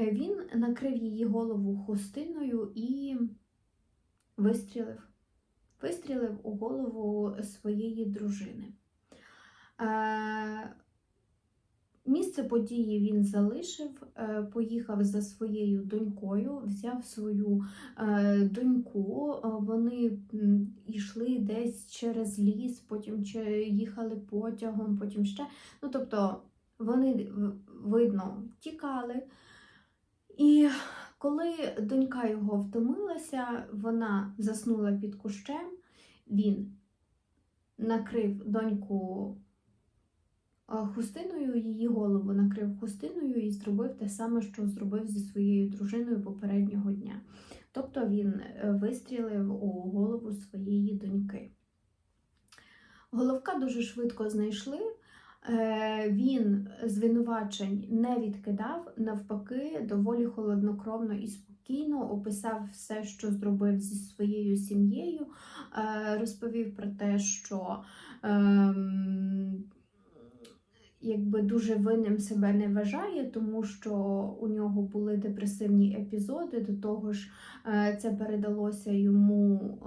Е, Він накрив її голову хустиною і вистрілив. Вистрілив у голову своєї дружини. Е, Місце події він залишив, е, поїхав за своєю донькою, взяв свою доньку. Вони йшли десь через ліс, потім їхали потягом, потім ще. Ну, тобто вони видно тікали. І коли донька його втомилася, вона заснула під кущем, він накрив доньку хустиною, її голову накрив хустиною і зробив те саме, що зробив зі своєю дружиною попереднього дня. Тобто він е, вистрілив у голову своєї доньки. Головка дуже швидко знайшли. Е, Він звинувачень не відкидав, навпаки, доволі холоднокровно і спокійно описав все, що зробив зі своєю сім'єю, е, розповів про те, що ем, якби дуже винним себе не вважає, тому що у нього були депресивні епізоди. До того ж, е, це передалося йому.